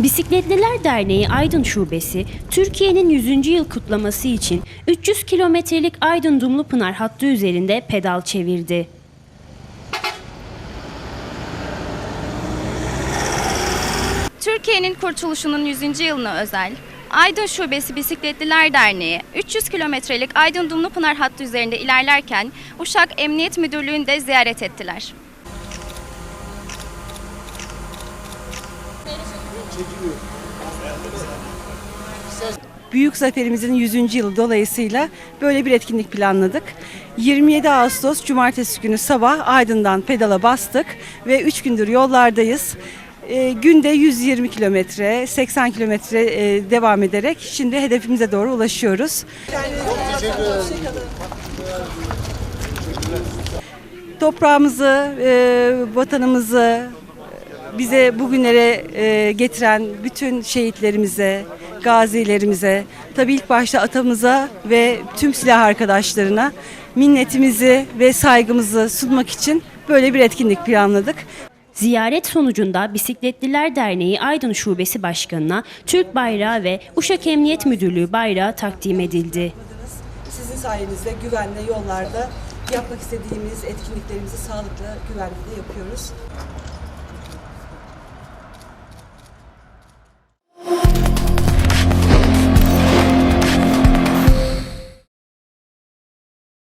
Bisikletliler Derneği Aydın Şubesi, Türkiye'nin 100. yıl kutlaması için 300 kilometrelik Aydın Dumlupınar hattı üzerinde pedal çevirdi. Türkiye'nin kurtuluşunun 100. yılına özel Aydın Şubesi Bisikletliler Derneği 300 kilometrelik Aydın Dumlupınar hattı üzerinde ilerlerken Uşak Emniyet Müdürlüğü'nü de ziyaret ettiler. Büyük zaferimizin 100. yılı dolayısıyla böyle bir etkinlik planladık. 27 Ağustos Cumartesi günü sabah Aydın'dan pedala bastık ve 3 gündür yollardayız. Ee, günde 120 kilometre, 80 kilometre e, devam ederek şimdi hedefimize doğru ulaşıyoruz. Toprağımızı, e, vatanımızı, bize bugünlere e, getiren bütün şehitlerimize, gazilerimize, tabii ilk başta atamıza ve tüm silah arkadaşlarına minnetimizi ve saygımızı sunmak için böyle bir etkinlik planladık. Ziyaret sonucunda Bisikletliler Derneği Aydın Şubesi Başkanı'na Türk bayrağı ve Uşak Emniyet Müdürlüğü bayrağı takdim edildi. Sizin sayenizde güvenli yollarda yapmak istediğimiz etkinliklerimizi sağlıklı, güvenlikle yapıyoruz.